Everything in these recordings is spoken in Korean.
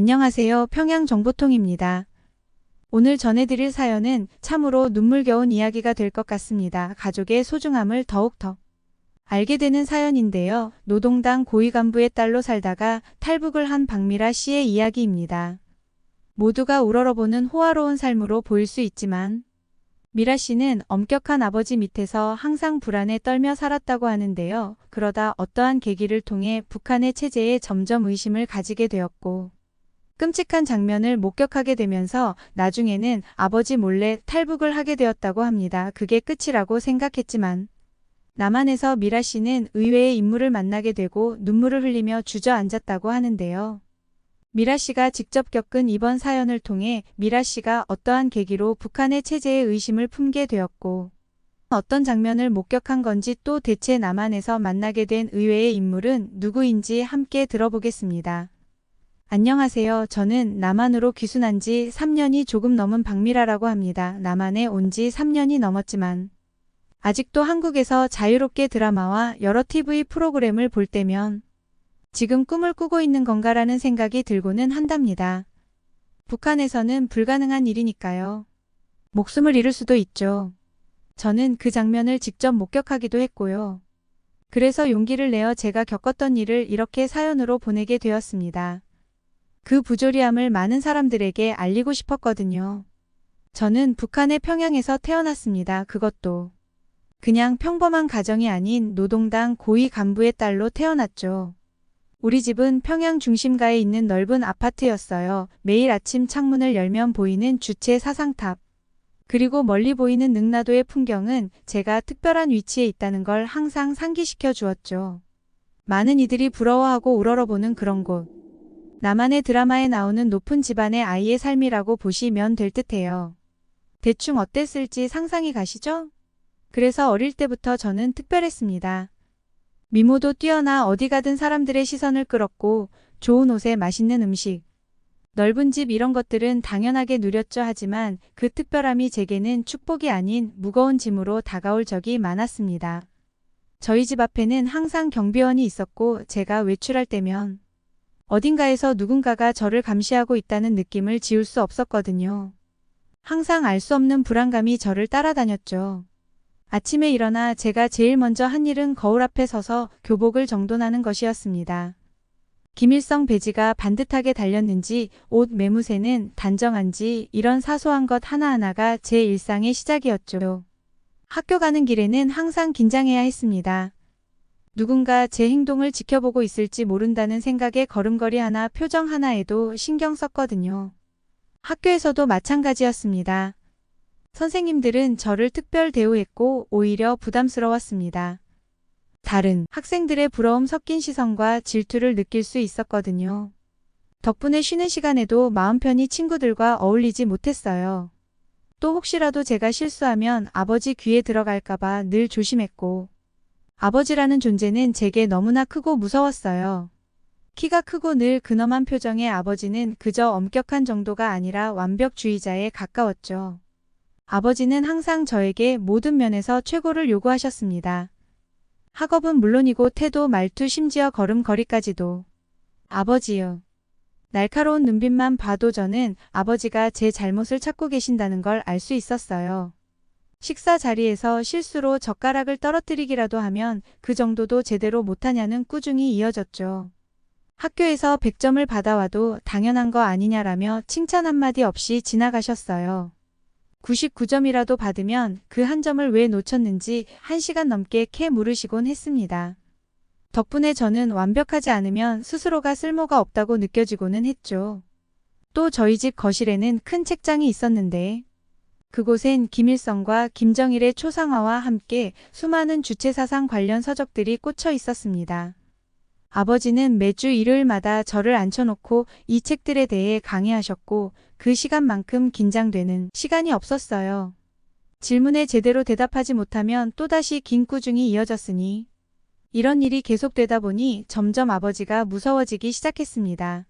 안녕하세요. 평양정보통입니다. 오늘 전해드릴 사연은 참으로 눈물겨운 이야기가 될 것 같습니다. 가족의 소중함을 더욱더 알게 되는 사연인데요. 노동당 고위 간부의 딸로 살다가 탈북을 한 박미라 씨의 이야기입니다. 모두가 우러러보는 호화로운 삶으로 보일 수 있지만 미라 씨는 엄격한 아버지 밑에서 항상 불안에 떨며 살았다고 하는데요. 그러다 어떠한 계기를 통해 북한의 체제에 점점 의심을 가지게 되었고 끔찍한 장면을 목격하게 되면서 나중에는 아버지 몰래 탈북을 하게 되었다고 합니다. 그게 끝이라고 생각했지만 남한에서 미라 씨는 의외의 인물을 만나게 되고 눈물을 흘리며 주저앉았다고 하는데요. 미라 씨가 직접 겪은 이번 사연을 통해 미라 씨가 어떠한 계기로 북한의 체제에 의심을 품게 되었고 어떤 장면을 목격한 건지 또 대체 남한에서 만나게 된 의외의 인물은 누구인지 함께 들어보겠습니다. 안녕하세요. 저는 남한으로 귀순한 지 3년이 조금 넘은 박미라라고 합니다. 남한에 온 지 3년이 넘었지만 아직도 한국에서 자유롭게 드라마와 여러 TV 프로그램을 볼 때면 지금 꿈을 꾸고 있는 건가라는 생각이 들고는 한답니다. 북한에서는 불가능한 일이니까요. 목숨을 잃을 수도 있죠. 저는 그 장면을 직접 목격하기도 했고요. 그래서 용기를 내어 제가 겪었던 일을 이렇게 사연으로 보내게 되었습니다. 그 부조리함을 많은 사람들에게 알리고 싶었거든요. 저는 북한의 평양에서 태어났습니다. 그것도 그냥 평범한 가정이 아닌 노동당 고위 간부의 딸로 태어났죠. 우리 집은 평양 중심가에 있는 넓은 아파트였어요. 매일 아침 창문을 열면 보이는 주체 사상탑. 그리고 멀리 보이는 능라도의 풍경은 제가 특별한 위치에 있다는 걸 항상 상기시켜 주었죠. 많은 이들이 부러워하고 우러러보는 그런 곳. 나만의 드라마에 나오는 높은 집안의 아이의 삶이라고 보시면 될 듯해요. 대충 어땠을지 상상이 가시죠? 그래서 어릴 때부터 저는 특별했습니다. 미모도 뛰어나 어디 가든 사람들의 시선을 끌었고 좋은 옷에 맛있는 음식, 넓은 집 이런 것들은 당연하게 누렸죠 하지만 그 특별함이 제게는 축복이 아닌 무거운 짐으로 다가올 적이 많았습니다. 저희 집 앞에는 항상 경비원이 있었고 제가 외출할 때면 어딘가에서 누군가가 저를 감시하고 있다는 느낌을 지울 수 없었거든요. 항상 알 수 없는 불안감이 저를 따라다녔죠. 아침에 일어나 제가 제일 먼저 한 일은 거울 앞에 서서 교복을 정돈하는 것이었습니다. 김일성 배지가 반듯하게 달렸는지 옷 매무새는 단정한지 이런 사소한 것 하나하나가 제 일상의 시작이었죠. 학교 가는 길에는 항상 긴장해야 했습니다. 누군가 제 행동을 지켜보고 있을지 모른다는 생각에 걸음걸이 하나 표정 하나에도 신경 썼거든요. 학교에서도 마찬가지였습니다. 선생님들은 저를 특별 대우했고 오히려 부담스러웠습니다. 다른 학생들의 부러움 섞인 시선과 질투를 느낄 수 있었거든요. 덕분에 쉬는 시간에도 마음 편히 친구들과 어울리지 못했어요. 또 혹시라도 제가 실수하면 아버지 귀에 들어갈까봐 늘 조심했고, 아버지라는 존재는 제게 너무나 크고 무서웠어요. 키가 크고 늘 근엄한 표정의 아버지는 그저 엄격한 정도가 아니라 완벽주의자에 가까웠죠. 아버지는 항상 저에게 모든 면에서 최고를 요구하셨습니다. 학업은 물론이고 태도, 말투, 심지어 걸음걸이까지도. 아버지요. 날카로운 눈빛만 봐도 저는 아버지가 제 잘못을 찾고 계신다는 걸 알 수 있었어요. 식사 자리에서 실수로 젓가락을 떨어뜨리기라도 하면 그 정도도 제대로 못하냐는 꾸중이 이어졌죠. 학교에서 100점을 받아와도 당연한 거 아니냐라며 칭찬 한마디 없이 지나가셨어요. 99점이라도 받으면 그 한 점을 왜 놓쳤는지 1시간 넘게 캐 물으시곤 했습니다. 덕분에 저는 완벽하지 않으면 스스로가 쓸모가 없다고 느껴지고는 했죠. 또 저희 집 거실에는 큰 책장이 있었는데 그곳엔 김일성과 김정일의 초상화와 함께 수많은 주체사상 관련 서적들이 꽂혀 있었습니다. 아버지는 매주 일요일마다 저를 앉혀놓고 이 책들에 대해 강의하셨고 그 시간만큼 긴장되는 시간이 없었어요. 질문에 제대로 대답하지 못하면 또다시 긴 꾸중이 이어졌으니 이런 일이 계속되다 보니 점점 아버지가 무서워지기 시작했습니다.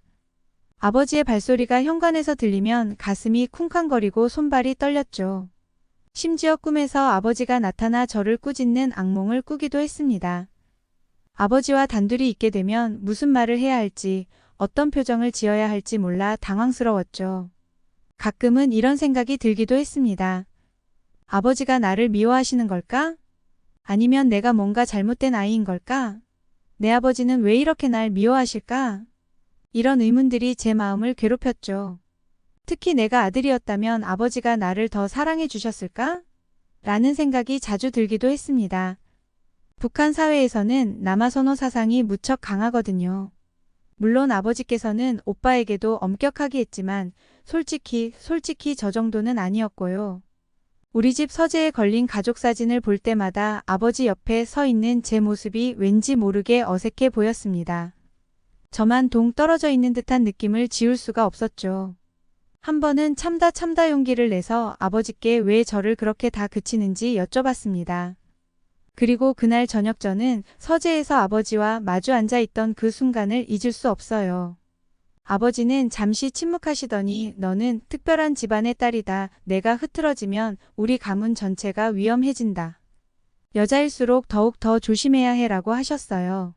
아버지의 발소리가 현관에서 들리면 가슴이 쿵쾅거리고 손발이 떨렸죠. 심지어 꿈에서 아버지가 나타나 저를 꾸짖는 악몽을 꾸기도 했습니다. 아버지와 단둘이 있게 되면 무슨 말을 해야 할지 어떤 표정을 지어야 할지 몰라 당황스러웠죠. 가끔은 이런 생각이 들기도 했습니다. 아버지가 나를 미워하시는 걸까? 아니면 내가 뭔가 잘못된 아이인 걸까? 내 아버지는 왜 이렇게 날 미워하실까? 이런 의문들이 제 마음을 괴롭혔죠. 특히 내가 아들이었다면 아버지가 나를 더 사랑해 주셨을까? 라는 생각이 자주 들기도 했습니다. 북한 사회에서는 남아선호 사상이 무척 강하거든요. 물론 아버지께서는 오빠에게도 엄격하게 했지만 솔직히 솔직히 저 정도는 아니었고요. 우리 집 서재에 걸린 가족 사진을 볼 때마다 아버지 옆에 서 있는 제 모습이 왠지 모르게 어색해 보였습니다. 저만 동 떨어져 있는 듯한 느낌을 지울 수가 없었죠. 한 번은 참다 참다 용기를 내서 아버지께 왜 저를 그렇게 다 그치는지 여쭤봤습니다. 그리고 그날 저녁 저는 서재에서 아버지와 마주 앉아 있던 그 순간을 잊을 수 없어요. 아버지는 잠시 침묵하시더니 너는 특별한 집안의 딸이다. 내가 흐트러지면 우리 가문 전체가 위험해진다. 여자일수록 더욱 더 조심해야 해라고 하셨어요.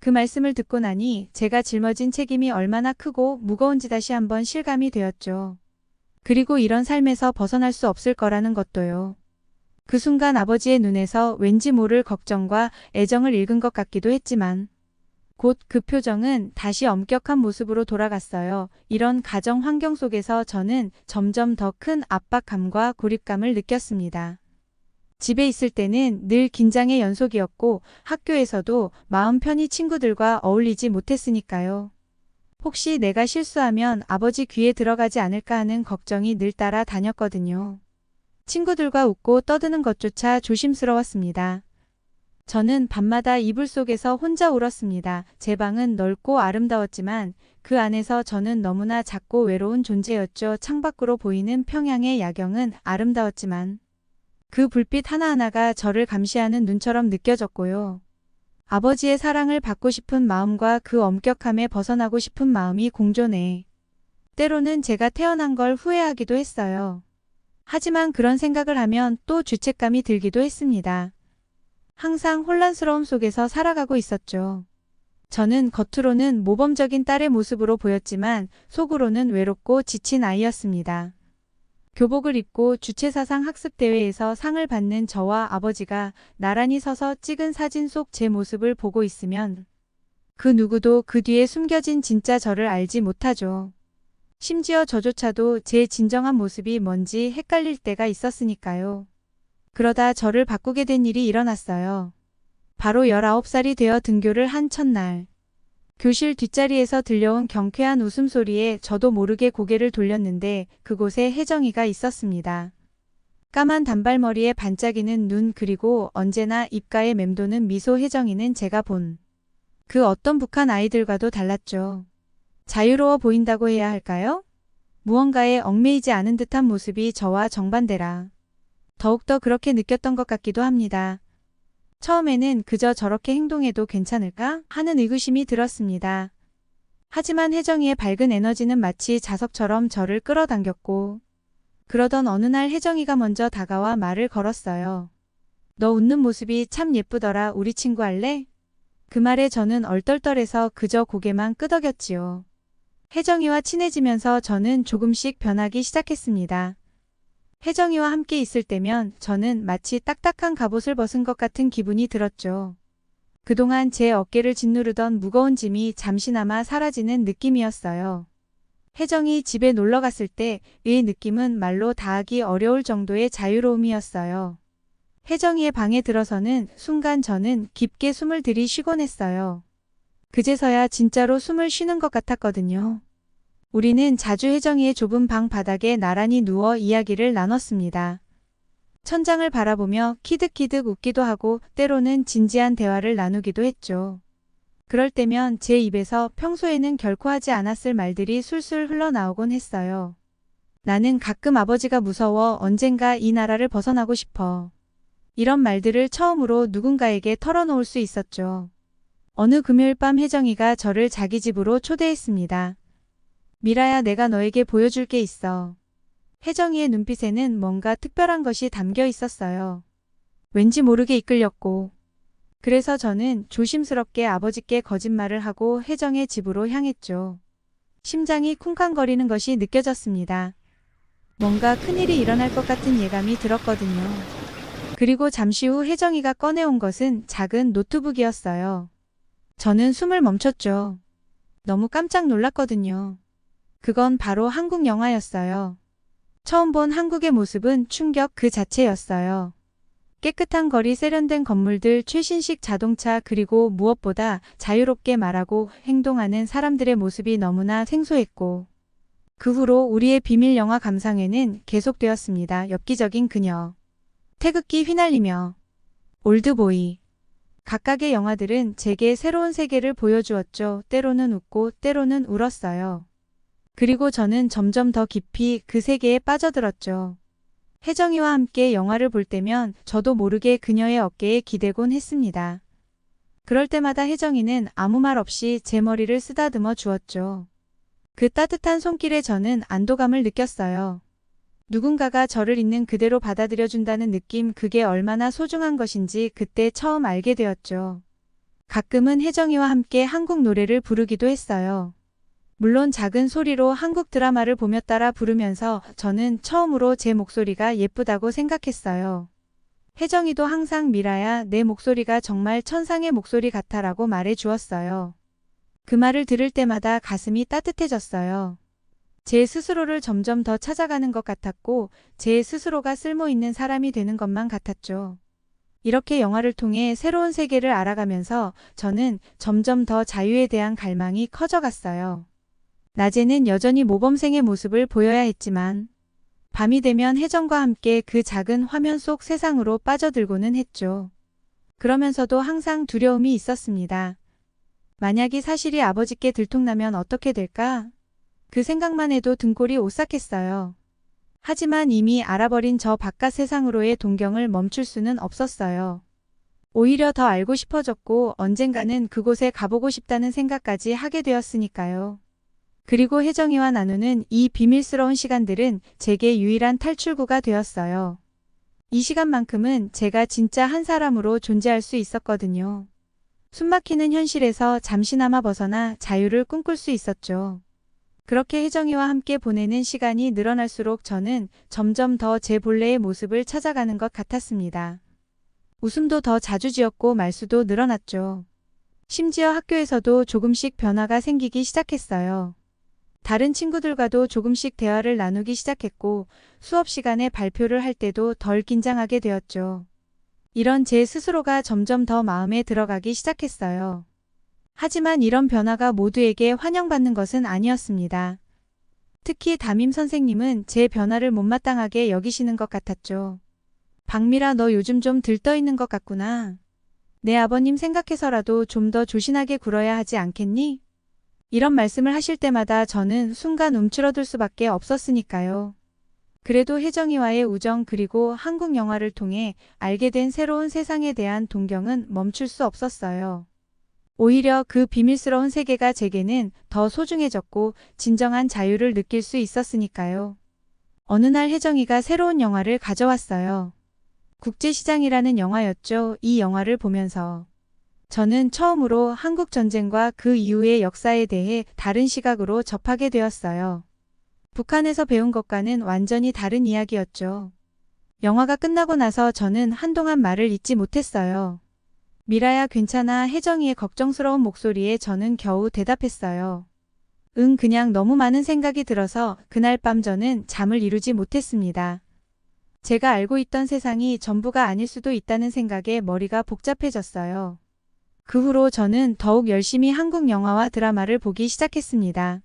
그 말씀을 듣고 나니 제가 짊어진 책임이 얼마나 크고 무거운지 다시 한번 실감이 되었죠. 그리고 이런 삶에서 벗어날 수 없을 거라는 것도요. 그 순간 아버지의 눈에서 왠지 모를 걱정과 애정을 읽은 것 같기도 했지만 곧 그 표정은 다시 엄격한 모습으로 돌아갔어요. 이런 가정 환경 속에서 저는 점점 더 큰 압박감과 고립감을 느꼈습니다. 집에 있을 때는 늘 긴장의 연속이었고 학교에서도 마음 편히 친구들과 어울리지 못했으니까요. 혹시 내가 실수하면 아버지 귀에 들어가지 않을까 하는 걱정이 늘 따라 다녔거든요. 친구들과 웃고 떠드는 것조차 조심스러웠습니다. 저는 밤마다 이불 속에서 혼자 울었습니다. 제 방은 넓고 아름다웠지만 그 안에서 저는 너무나 작고 외로운 존재였죠. 창밖으로 보이는 평양의 야경은 아름다웠지만 그 불빛 하나하나가 저를 감시하는 눈처럼 느껴졌고요. 아버지의 사랑을 받고 싶은 마음과 그 엄격함에 벗어나고 싶은 마음이 공존해. 때로는 제가 태어난 걸 후회하기도 했어요. 하지만 그런 생각을 하면 또 죄책감이 들기도 했습니다. 항상 혼란스러움 속에서 살아가고 있었죠. 저는 겉으로는 모범적인 딸의 모습으로 보였지만 속으로는 외롭고 지친 아이였습니다. 교복을 입고 주체사상 학습대회에서 상을 받는 저와 아버지가 나란히 서서 찍은 사진 속 제 모습을 보고 있으면 그 누구도 그 뒤에 숨겨진 진짜 저를 알지 못하죠. 심지어 저조차도 제 진정한 모습이 뭔지 헷갈릴 때가 있었으니까요. 그러다 저를 바꾸게 된 일이 일어났어요. 바로 19살이 되어 등교를 한 첫날. 교실 뒷자리에서 들려온 경쾌한 웃음소리에 저도 모르게 고개를 돌렸는데 그곳에 혜정이가 있었습니다. 까만 단발머리에 반짝이는 눈 그리고 언제나 입가에 맴도는 미소 혜정이는 제가 본 그 어떤 북한 아이들과도 달랐죠. 자유로워 보인다고 해야 할까요? 무언가에 얽매이지 않은 듯한 모습이 저와 정반대라. 더욱더 그렇게 느꼈던 것 같기도 합니다. 처음에는 그저 저렇게 행동해도 괜찮을까 하는 의구심이 들었습니다. 하지만 혜정이의 밝은 에너지는 마치 자석처럼 저를 끌어당겼고 그러던 어느 날 혜정이가 먼저 다가와 말을 걸었어요. 너 웃는 모습이 참 예쁘더라. 우리 친구 할래? 그 말에 저는 얼떨떨해서 그저 고개만 끄덕였지요. 혜정이와 친해지면서 저는 조금씩 변하기 시작했습니다. 혜정이와 함께 있을 때면 저는 마치 딱딱한 갑옷을 벗은 것 같은 기분이 들었죠. 그동안 제 어깨를 짓누르던 무거운 짐이 잠시나마 사라지는 느낌이었어요. 혜정이 집에 놀러 갔을 때의 느낌은 말로 다하기 어려울 정도의 자유로움이었어요. 혜정이의 방에 들어서는 순간 저는 깊게 숨을 들이쉬곤 했어요. 그제서야 진짜로 숨을 쉬는 것 같았거든요. 우리는 자주 혜정이의 좁은 방 바닥에 나란히 누워 이야기를 나눴습니다. 천장을 바라보며 키득키득 웃기도 하고 때로는 진지한 대화를 나누기도 했죠. 그럴 때면 제 입에서 평소에는 결코 하지 않았을 말들이 술술 흘러나오곤 했어요. 나는 가끔 아버지가 무서워 언젠가 이 나라를 벗어나고 싶어. 이런 말들을 처음으로 누군가에게 털어놓을 수 있었죠. 어느 금요일 밤 혜정이가 저를 자기 집으로 초대했습니다. 미라야 내가 너에게 보여줄 게 있어. 혜정이의 눈빛에는 뭔가 특별한 것이 담겨 있었어요. 왠지 모르게 이끌렸고 그래서 저는 조심스럽게 아버지께 거짓말을 하고 혜정의 집으로 향했죠. 심장이 쿵쾅거리는 것이 느껴졌습니다. 뭔가 큰일이 일어날 것 같은 예감이 들었거든요. 그리고 잠시 후 혜정이가 꺼내온 것은 작은 노트북이었어요. 저는 숨을 멈췄죠. 너무 깜짝 놀랐거든요. 그건 바로 한국 영화였어요. 처음 본 한국의 모습은 충격 그 자체였어요. 깨끗한 거리 세련된 건물들, 최신식 자동차, 그리고 무엇보다 자유롭게 말하고 행동하는 사람들의 모습이 너무나 생소했고, 그 후로 우리의 비밀 영화 감상회는 계속되었습니다. 엽기적인 그녀. 태극기 휘날리며. 올드보이. 각각의 영화들은 제게 새로운 세계를 보여주었죠. 때로는 웃고 때로는 울었어요. 그리고 저는 점점 더 깊이 그 세계에 빠져들었죠. 혜정이와 함께 영화를 볼 때면 저도 모르게 그녀의 어깨에 기대곤 했습니다. 그럴 때마다 혜정이는 아무 말 없이 제 머리를 쓰다듬어 주었죠. 그 따뜻한 손길에 저는 안도감을 느꼈어요. 누군가가 저를 있는 그대로 받아들여준다는 느낌 그게 얼마나 소중한 것인지 그때 처음 알게 되었죠. 가끔은 혜정이와 함께 한국 노래를 부르기도 했어요. 물론 작은 소리로 한국 드라마를 보며 따라 부르면서 저는 처음으로 제 목소리가 예쁘다고 생각했어요. 혜정이도 항상 미라야 내 목소리가 정말 천상의 목소리 같아라고 말해 주었어요. 그 말을 들을 때마다 가슴이 따뜻해졌어요. 제 스스로를 점점 더 찾아가는 것 같았고 제 스스로가 쓸모 있는 사람이 되는 것만 같았죠. 이렇게 영화를 통해 새로운 세계를 알아가면서 저는 점점 더 자유에 대한 갈망이 커져갔어요. 낮에는 여전히 모범생의 모습을 보여야 했지만 밤이 되면 혜정과 함께 그 작은 화면 속 세상으로 빠져들고는 했죠. 그러면서도 항상 두려움이 있었습니다. 만약이 사실이 아버지께 들통나면 어떻게 될까? 그 생각만 해도 등골이 오싹했어요. 하지만 이미 알아버린 저 바깥 세상으로의 동경을 멈출 수는 없었어요. 오히려 더 알고 싶어졌고 언젠가는 그곳에 가보고 싶다는 생각까지 하게 되었으니까요. 그리고 혜정이와 나누는 이 비밀스러운 시간들은 제게 유일한 탈출구가 되었어요. 이 시간만큼은 제가 진짜 한 사람으로 존재할 수 있었거든요. 숨막히는 현실에서 잠시나마 벗어나 자유를 꿈꿀 수 있었죠. 그렇게 혜정이와 함께 보내는 시간이 늘어날수록 저는 점점 더 제 본래의 모습을 찾아가는 것 같았습니다. 웃음도 더 자주 지었고 말수도 늘어났죠. 심지어 학교에서도 조금씩 변화가 생기기 시작했어요. 다른 친구들과도 조금씩 대화를 나누기 시작했고 수업 시간에 발표를 할 때도 덜 긴장하게 되었죠. 이런 제 스스로가 점점 더 마음에 들어가기 시작했어요. 하지만 이런 변화가 모두에게 환영받는 것은 아니었습니다. 특히 담임 선생님은 제 변화를 못마땅하게 여기시는 것 같았죠. 박미라 너 요즘 좀 들떠 있는 것 같구나. 내 아버님 생각해서라도 좀 더 조신하게 굴어야 하지 않겠니? 이런 말씀을 하실 때마다 저는 순간 움츠러들 수밖에 없었으니까요. 그래도 혜정이와의 우정 그리고 한국 영화를 통해 알게 된 새로운 세상에 대한 동경은 멈출 수 없었어요. 오히려 그 비밀스러운 세계가 제게는 더 소중해졌고 진정한 자유를 느낄 수 있었으니까요. 어느 날 혜정이가 새로운 영화를 가져왔어요. 국제시장이라는 영화였죠. 이 영화를 보면서 저는 처음으로 한국 전쟁과 그 이후의 역사에 대해 다른 시각으로 접하게 되었어요. 북한에서 배운 것과는 완전히 다른 이야기였죠. 영화가 끝나고 나서 저는 한동안 말을 잇지 못했어요. 미라야 괜찮아 혜정이의 걱정스러운 목소리에 저는 겨우 대답했어요. 응 그냥 너무 많은 생각이 들어서 그날 밤 저는 잠을 이루지 못했습니다. 제가 알고 있던 세상이 전부가 아닐 수도 있다는 생각에 머리가 복잡해졌어요. 그 후로 저는 더욱 열심히 한국 영화와 드라마를 보기 시작했습니다.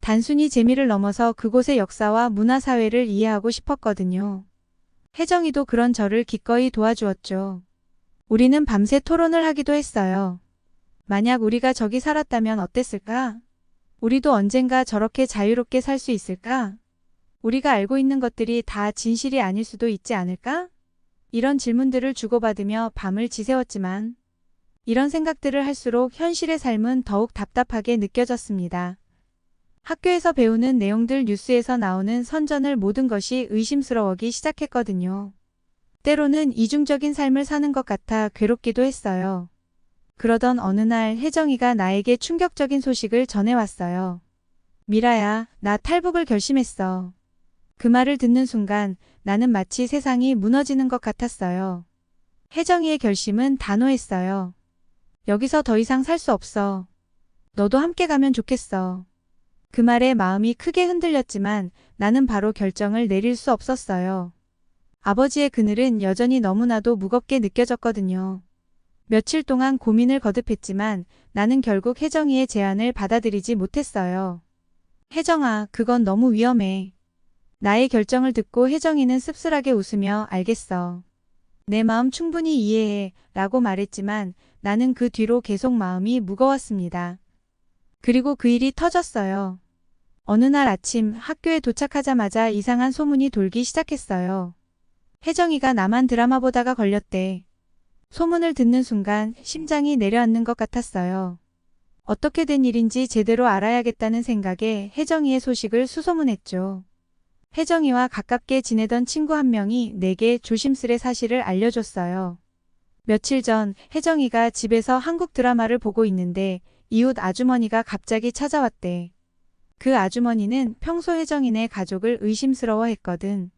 단순히 재미를 넘어서 그곳의 역사와 문화사회를 이해하고 싶었거든요. 혜정이도 그런 저를 기꺼이 도와주었죠. 우리는 밤새 토론을 하기도 했어요. 만약 우리가 저기 살았다면 어땠을까? 우리도 언젠가 저렇게 자유롭게 살 수 있을까? 우리가 알고 있는 것들이 다 진실이 아닐 수도 있지 않을까? 이런 질문들을 주고받으며 밤을 지새웠지만 이런 생각들을 할수록 현실의 삶은 더욱 답답하게 느껴졌습니다. 학교에서 배우는 내용들 뉴스에서 나오는 선전을 모든 것이 의심스러워기 시작했거든요. 때로는 이중적인 삶을 사는 것 같아 괴롭기도 했어요. 그러던 어느 날 혜정이가 나에게 충격적인 소식을 전해왔어요. 미라야, 나 탈북을 결심했어. 그 말을 듣는 순간 나는 마치 세상이 무너지는 것 같았어요. 혜정이의 결심은 단호했어요. 여기서 더 이상 살 수 없어. 너도 함께 가면 좋겠어. 그 말에 마음이 크게 흔들렸지만 나는 바로 결정을 내릴 수 없었어요. 아버지의 그늘은 여전히 너무나도 무겁게 느껴졌거든요. 며칠 동안 고민을 거듭했지만 나는 결국 혜정이의 제안을 받아들이지 못했어요. 혜정아, 그건 너무 위험해. 나의 결정을 듣고 혜정이는 씁쓸하게 웃으며 알겠어. 내 마음 충분히 이해해 라고 말했지만 나는 그 뒤로 계속 마음이 무거웠습니다. 그리고 그 일이 터졌어요. 어느 날 아침 학교에 도착하자마자 이상한 소문이 돌기 시작했어요. 혜정이가 나만 드라마 보다가 걸렸대. 소문을 듣는 순간 심장이 내려앉는 것 같았어요. 어떻게 된 일인지 제대로 알아야겠다는 생각에 혜정이의 소식을 수소문했죠. 혜정이와 가깝게 지내던 친구 한 명이 내게 조심스레 사실을 알려줬어요. 며칠 전 혜정이가 집에서 한국 드라마를 보고 있는데 이웃 아주머니가 갑자기 찾아왔대. 그 아주머니는 평소 혜정이네 가족을 의심스러워 했거든.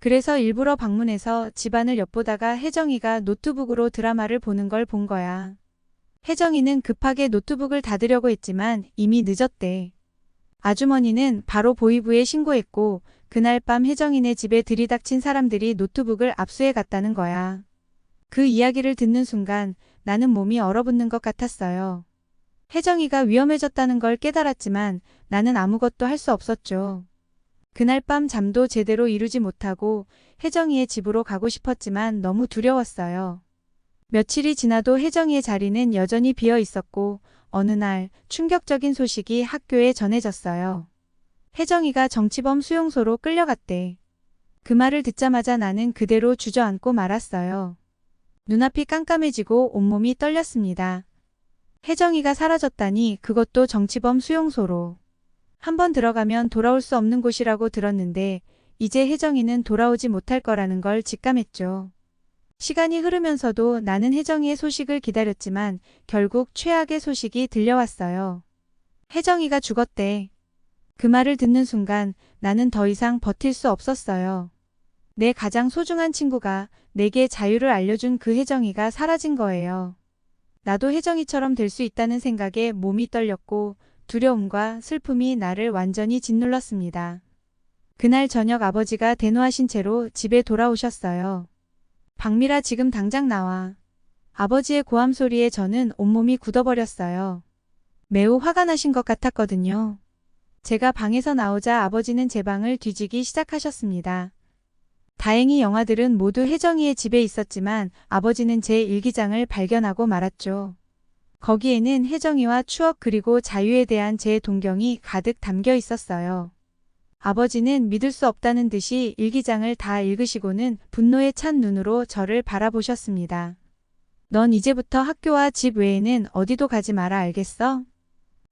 그래서 일부러 방문해서 집안을 엿보다가 혜정이가 노트북으로 드라마를 보는 걸 본 거야. 혜정이는 급하게 노트북을 닫으려고 했지만 이미 늦었대. 아주머니는 바로 보이부에 신고했고 그날 밤 혜정이네 집에 들이닥친 사람들이 노트북을 압수해 갔다는 거야. 그 이야기를 듣는 순간 나는 몸이 얼어붙는 것 같았어요. 혜정이가 위험해졌다는 걸 깨달았지만 나는 아무것도 할 수 없었죠. 그날 밤 잠도 제대로 이루지 못하고 혜정이의 집으로 가고 싶었지만 너무 두려웠어요. 며칠이 지나도 혜정이의 자리는 여전히 비어 있었고 어느 날 충격적인 소식이 학교에 전해졌어요. 혜정이가 정치범 수용소로 끌려갔대. 그 말을 듣자마자 나는 그대로 주저앉고 말았어요. 눈앞이 깜깜해지고 온몸이 떨렸습니다. 혜정이가 사라졌다니 그것도 정치범 수용소로. 한번 들어가면 돌아올 수 없는 곳이라고 들었는데 이제 혜정이는 돌아오지 못할 거라는 걸 직감했죠. 시간이 흐르면서도 나는 혜정이의 소식을 기다렸지만 결국 최악의 소식이 들려왔어요. 혜정이가 죽었대. 그 말을 듣는 순간 나는 더 이상 버틸 수 없었어요. 내 가장 소중한 친구가 내게 자유를 알려준 그 혜정이가 사라진 거예요. 나도 혜정이처럼 될 수 있다는 생각에 몸이 떨렸고 두려움과 슬픔이 나를 완전히 짓눌렀습니다. 그날 저녁 아버지가 대노하신 채로 집에 돌아오셨어요. 박미라 지금 당장 나와. 아버지의 고함 소리에 저는 온몸이 굳어버렸어요. 매우 화가 나신 것 같았거든요. 제가 방에서 나오자 아버지는 제 방을 뒤지기 시작하셨습니다. 다행히 영화들은 모두 혜정이의 집에 있었지만 아버지는 제 일기장을 발견하고 말았죠. 거기에는 혜정이와 추억 그리고 자유에 대한 제 동경이 가득 담겨 있었어요. 아버지는 믿을 수 없다는 듯이 일기장을 다 읽으시고는 분노에 찬 눈으로 저를 바라보셨습니다. 넌 이제부터 학교와 집 외에는 어디도 가지 마라 알겠어?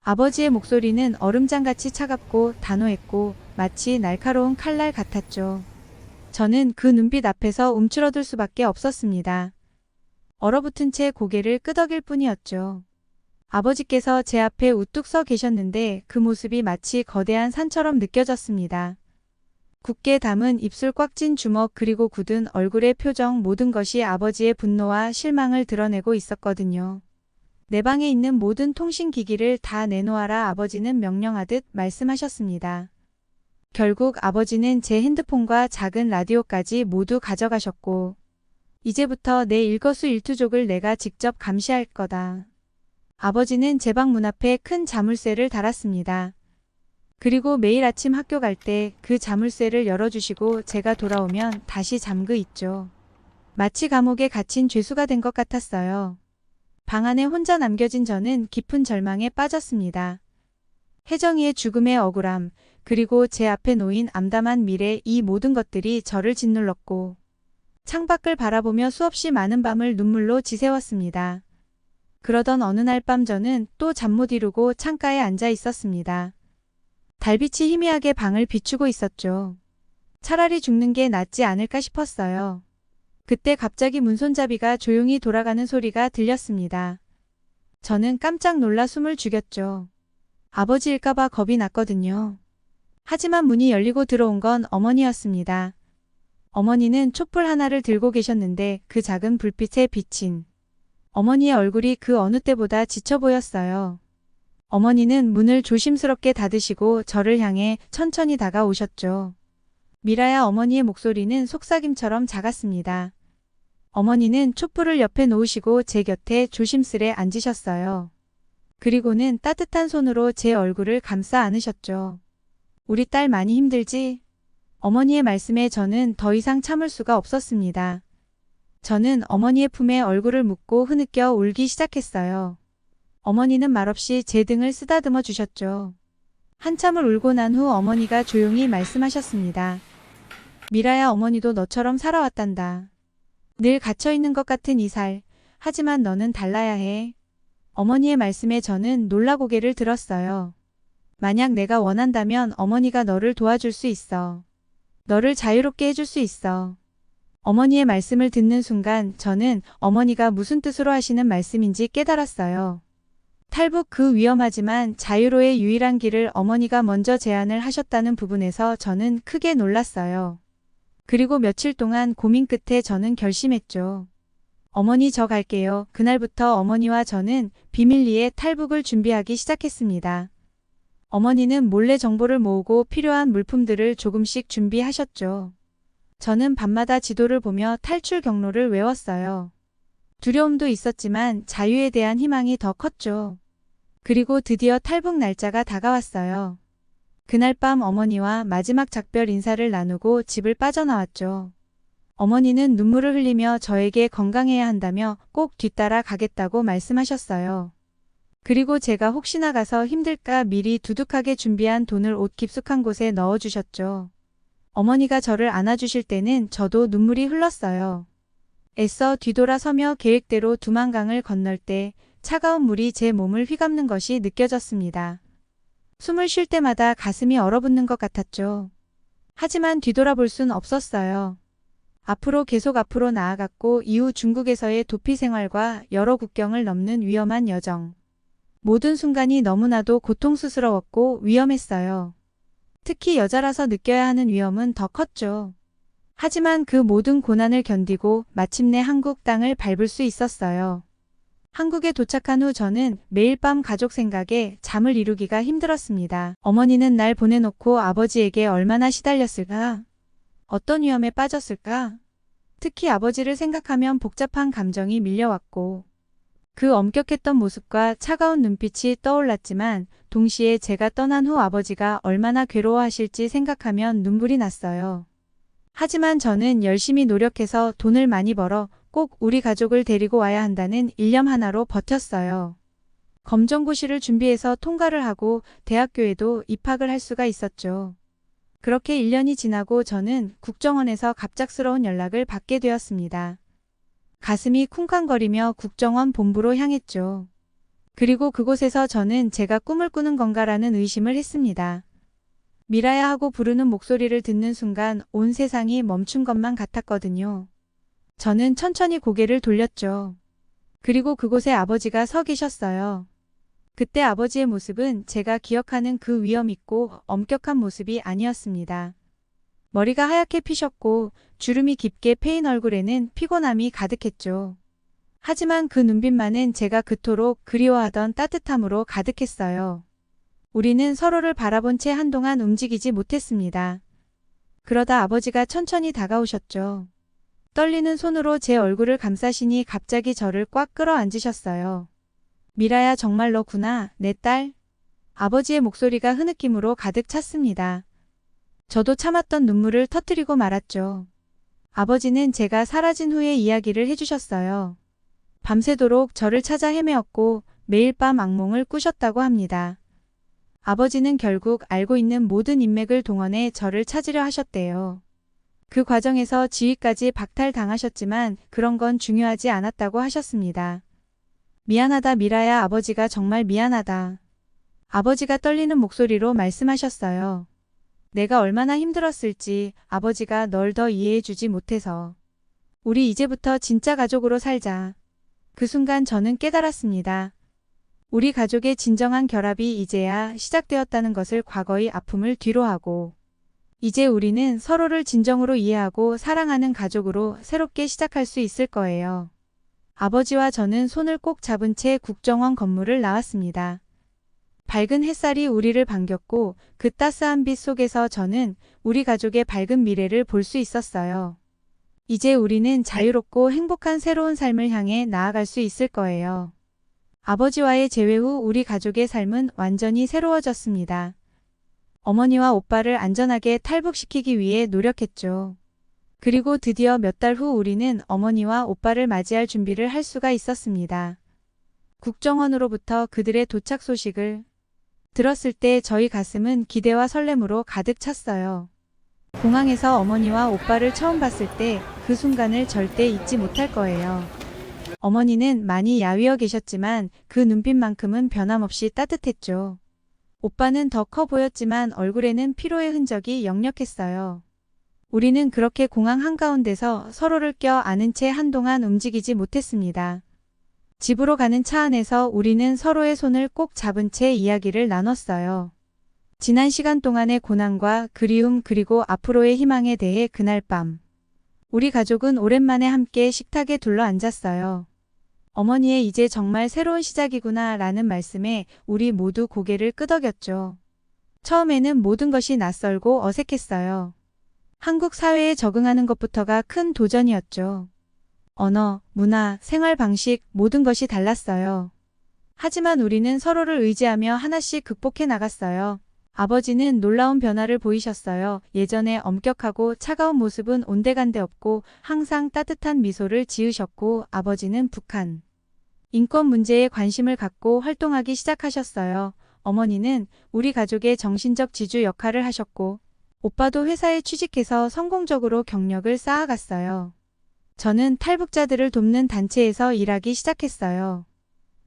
아버지의 목소리는 얼음장같이 차갑고 단호했고 마치 날카로운 칼날 같았죠. 저는 그 눈빛 앞에서 움츠러들 수밖에 없었습니다. 얼어붙은 채 고개를 끄덕일 뿐이었죠. 아버지께서 제 앞에 우뚝 서 계셨는데 그 모습이 마치 거대한 산처럼 느껴졌습니다. 굳게 담은 입술 꽉 찐 주먹 그리고 굳은 얼굴의 표정 모든 것이 아버지의 분노와 실망을 드러내고 있었거든요. 내 방에 있는 모든 통신기기를 다 내놓아라 아버지는 명령하듯 말씀하셨습니다. 결국 아버지는 제 핸드폰과 작은 라디오까지 모두 가져가셨고 이제부터 내 일거수일투족을 내가 직접 감시할 거다. 아버지는 제 방 문 앞에 큰 자물쇠를 달았습니다. 그리고 매일 아침 학교 갈 때 그 자물쇠를 열어주시고 제가 돌아오면 다시 잠그 있죠. 마치 감옥에 갇힌 죄수가 된 것 같았어요. 방 안에 혼자 남겨진 저는 깊은 절망에 빠졌습니다. 혜정이의 죽음의 억울함, 그리고 제 앞에 놓인 암담한 미래 이 모든 것들이 저를 짓눌렀고 창밖을 바라보며 수없이 많은 밤을 눈물로 지새웠습니다. 그러던 어느 날 밤 저는 또 잠 못 이루고 창가에 앉아 있었습니다. 달빛이 희미하게 방을 비추고 있었죠. 차라리 죽는 게 낫지 않을까 싶었어요. 그때 갑자기 문손잡이가 조용히 돌아가는 소리가 들렸습니다. 저는 깜짝 놀라 숨을 죽였죠. 아버지일까봐 겁이 났거든요. 하지만 문이 열리고 들어온 건 어머니였습니다. 어머니는 촛불 하나를 들고 계셨는데 그 작은 불빛에 비친 어머니의 얼굴이 그 어느 때보다 지쳐 보였어요. 어머니는 문을 조심스럽게 닫으시고 저를 향해 천천히 다가오셨죠. 미라야 어머니의 목소리는 속삭임처럼 작았습니다. 어머니는 촛불을 옆에 놓으시고 제 곁에 조심스레 앉으셨어요. 그리고는 따뜻한 손으로 제 얼굴을 감싸 안으셨죠. 우리 딸 많이 힘들지? 어머니의 말씀에 저는 더 이상 참을 수가 없었습니다. 저는 어머니의 품에 얼굴을 묻고 흐느껴 울기 시작했어요. 어머니는 말없이 제 등을 쓰다듬어 주셨죠. 한참을 울고 난 후 어머니가 조용히 말씀하셨습니다. 미라야 어머니도 너처럼 살아왔단다. 늘 갇혀있는 것 같은 이 살. 하지만 너는 달라야 해. 어머니의 말씀에 저는 놀라 고개를 들었어요. 만약 내가 원한다면 어머니가 너를 도와줄 수 있어. 너를 자유롭게 해줄 수 있어. 어머니의 말씀을 듣는 순간 저는 어머니가 무슨 뜻으로 하시는 말씀인지 깨달았어요. 탈북 그 위험하지만 자유로의 유일한 길을 어머니가 먼저 제안을 하셨다는 부분에서 저는 크게 놀랐어요. 그리고 며칠 동안 고민 끝에 저는 결심했죠. 어머니 저 갈게요. 그날부터 어머니와 저는 비밀리에 탈북을 준비하기 시작했습니다. 어머니는 몰래 정보를 모으고 필요한 물품들을 조금씩 준비하셨죠. 저는 밤마다 지도를 보며 탈출 경로를 외웠어요. 두려움도 있었지만 자유에 대한 희망이 더 컸죠. 그리고 드디어 탈북 날짜가 다가왔어요. 그날 밤 어머니와 마지막 작별 인사를 나누고 집을 빠져나왔죠. 어머니는 눈물을 흘리며 저에게 건강해야 한다며 꼭 뒤따라 가겠다고 말씀하셨어요. 그리고 제가 혹시나 가서 힘들까 미리 두둑하게 준비한 돈을 옷 깊숙한 곳에 넣어주셨죠. 어머니가 저를 안아주실 때는 저도 눈물이 흘렀어요. 애써 뒤돌아서며 계획대로 두만강을 건널 때 차가운 물이 제 몸을 휘감는 것이 느껴졌습니다. 숨을 쉴 때마다 가슴이 얼어붙는 것 같았죠. 하지만 뒤돌아볼 순 없었어요. 앞으로 계속 앞으로 나아갔고 이후 중국에서의 도피 생활과 여러 국경을 넘는 위험한 여정. 모든 순간이 너무나도 고통스러웠고 위험했어요. 특히 여자라서 느껴야 하는 위험은 더 컸죠. 하지만 그 모든 고난을 견디고 마침내 한국 땅을 밟을 수 있었어요. 한국에 도착한 후 저는 매일 밤 가족 생각에 잠을 이루기가 힘들었습니다. 어머니는 날 보내놓고 아버지에게 얼마나 시달렸을까? 어떤 위험에 빠졌을까? 특히 아버지를 생각하면 복잡한 감정이 밀려왔고 그 엄격했던 모습과 차가운 눈빛이 떠올랐지만 동시에 제가 떠난 후 아버지가 얼마나 괴로워하실지 생각하면 눈물이 났어요. 하지만 저는 열심히 노력해서 돈을 많이 벌어 꼭 우리 가족을 데리고 와야 한다는 일념 하나로 버텼어요. 검정고시를 준비해서 통과를 하고 대학교에도 입학을 할 수가 있었죠. 그렇게 1년이 지나고 저는 국정원에서 갑작스러운 연락을 받게 되었습니다. 가슴이 쿵쾅거리며 국정원 본부로 향했죠. 그리고 그곳에서 저는 제가 꿈을 꾸는 건가라는 의심을 했습니다. 미라야 하고 부르는 목소리를 듣는 순간 온 세상이 멈춘 것만 같았거든요. 저는 천천히 고개를 돌렸죠. 그리고 그곳에 아버지가 서 계셨어요. 그때 아버지의 모습은 제가 기억하는 그 위험 있고 엄격한 모습이 아니었습니다. 머리가 하얗게 피셨고 주름이 깊게 패인 얼굴에는 피곤함이 가득했죠. 하지만 그 눈빛만은 제가 그토록 그리워하던 따뜻함으로 가득했어요. 우리는 서로를 바라본 채 한동안 움직이지 못했습니다. 그러다 아버지가 천천히 다가오셨죠. 떨리는 손으로 제 얼굴을 감싸시니 갑자기 저를 꽉 끌어안으셨어요. 미라야 정말 너구나, 내 딸. 아버지의 목소리가 흐느낌으로 가득 찼습니다. 저도 참았던 눈물을 터뜨리고 말았죠. 아버지는 제가 사라진 후의 이야기를 해주셨어요. 밤새도록 저를 찾아 헤매었고 매일 밤 악몽을 꾸셨다고 합니다. 아버지는 결국 알고 있는 모든 인맥을 동원해 저를 찾으려 하셨대요. 그 과정에서 지위까지 박탈당하셨지만 그런 건 중요하지 않았다고 하셨습니다. 미안하다 미라야 아버지가 정말 미안하다. 아버지가 떨리는 목소리로 말씀하셨어요. 내가 얼마나 힘들었을지 아버지가 널 더 이해해주지 못해서. 우리 이제부터 진짜 가족으로 살자. 그 순간 저는 깨달았습니다. 우리 가족의 진정한 결합이 이제야 시작되었다는 것을 과거의 아픔을 뒤로 하고 이제 우리는 서로를 진정으로 이해하고 사랑하는 가족으로 새롭게 시작할 수 있을 거예요. 아버지와 저는 손을 꼭 잡은 채 국정원 건물을 나왔습니다. 밝은 햇살이 우리를 반겼고 그 따스한 빛 속에서 저는 우리 가족의 밝은 미래를 볼 수 있었어요. 이제 우리는 자유롭고 행복한 새로운 삶을 향해 나아갈 수 있을 거예요. 아버지와의 재회 후 우리 가족의 삶은 완전히 새로워졌습니다. 어머니와 오빠를 안전하게 탈북시키기 위해 노력했죠. 그리고 드디어 몇 달 후 우리는 어머니와 오빠를 맞이할 준비를 할 수가 있었습니다. 국정원으로부터 그들의 도착 소식을 들었을 때 저희 가슴은 기대와 설렘으로 가득 찼어요. 공항에서 어머니와 오빠를 처음 봤을 때 그 순간을 절대 잊지 못할 거예요. 어머니는 많이 야위어 계셨지만 그 눈빛만큼은 변함없이 따뜻했죠. 오빠는 더 커 보였지만 얼굴에는 피로의 흔적이 역력했어요. 우리는 그렇게 공항 한가운데서 서로를 껴 안은 채 한동안 움직이지 못했습니다. 집으로 가는 차 안에서 우리는 서로의 손을 꼭 잡은 채 이야기를 나눴어요. 지난 시간 동안의 고난과 그리움 그리고 앞으로의 희망에 대해 그날 밤. 우리 가족은 오랜만에 함께 식탁에 둘러 앉았어요. 어머니의 이제 정말 새로운 시작이구나 라는 말씀에 우리 모두 고개를 끄덕였죠. 처음에는 모든 것이 낯설고 어색했어요. 한국 사회에 적응하는 것부터가 큰 도전이었죠. 언어, 문화, 생활 방식 모든 것이 달랐어요. 하지만 우리는 서로를 의지하며 하나씩 극복해 나갔어요. 아버지는 놀라운 변화를 보이셨어요. 예전에 엄격하고 차가운 모습은 온데간데 없고 항상 따뜻한 미소를 지으셨고 아버지는 북한 인권 문제에 관심을 갖고 활동하기 시작하셨어요. 어머니는 우리 가족의 정신적 지주 역할을 하셨고 오빠도 회사에 취직해서 성공적으로 경력을 쌓아갔어요. 저는 탈북자들을 돕는 단체에서 일하기 시작했어요.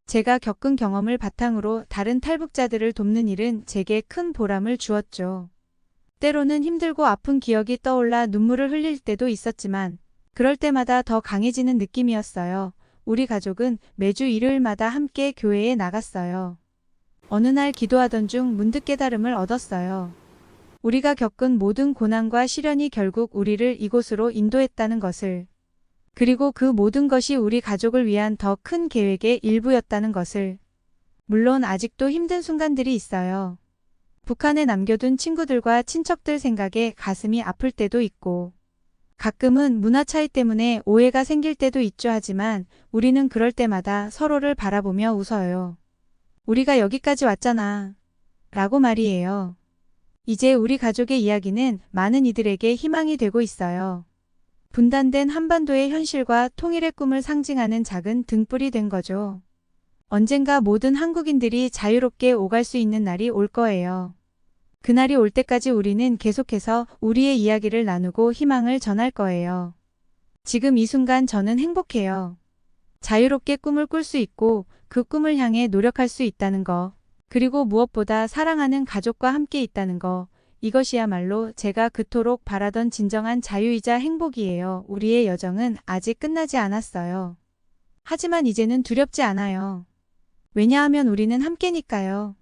제가 겪은 경험을 바탕으로 다른 탈북자들을 돕는 일은 제게 큰 보람을 주었죠. 때로는 힘들고 아픈 기억이 떠올라 눈물을 흘릴 때도 있었지만 그럴 때마다 더 강해지는 느낌이었어요. 우리 가족은 매주 일요일마다 함께 교회에 나갔어요. 어느 날 기도하던 중 문득 깨달음을 얻었어요. 우리가 겪은 모든 고난과 시련이 결국 우리를 이곳으로 인도했다는 것을 그리고 그 모든 것이 우리 가족을 위한 더 큰 계획의 일부였다는 것을. 물론 아직도 힘든 순간들이 있어요. 북한에 남겨둔 친구들과 친척들 생각에 가슴이 아플 때도 있고, 가끔은 문화 차이 때문에 오해가 생길 때도 있죠 하지만 우리는 그럴 때마다 서로를 바라보며 웃어요. 우리가 여기까지 왔잖아. 라고 말이에요. 이제 우리 가족의 이야기는 많은 이들에게 희망이 되고 있어요. 분단된 한반도의 현실과 통일의 꿈을 상징하는 작은 등불이 된 거죠. 언젠가 모든 한국인들이 자유롭게 오갈 수 있는 날이 올 거예요. 그날이 올 때까지 우리는 계속해서 우리의 이야기를 나누고 희망을 전할 거예요. 지금 이 순간 저는 행복해요. 자유롭게 꿈을 꿀 수 있고 그 꿈을 향해 노력할 수 있다는 거. 그리고 무엇보다 사랑하는 가족과 함께 있다는 거. 이것이야말로 제가 그토록 바라던 진정한 자유이자 행복이에요. 우리의 여정은 아직 끝나지 않았어요. 하지만 이제는 두렵지 않아요. 왜냐하면 우리는 함께니까요.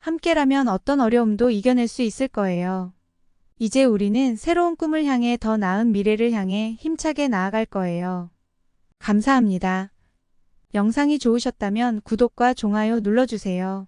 함께라면 어떤 어려움도 이겨낼 수 있을 거예요. 이제 우리는 새로운 꿈을 향해 더 나은 미래를 향해 힘차게 나아갈 거예요. 감사합니다. 영상이 좋으셨다면 구독과 좋아요 눌러주세요.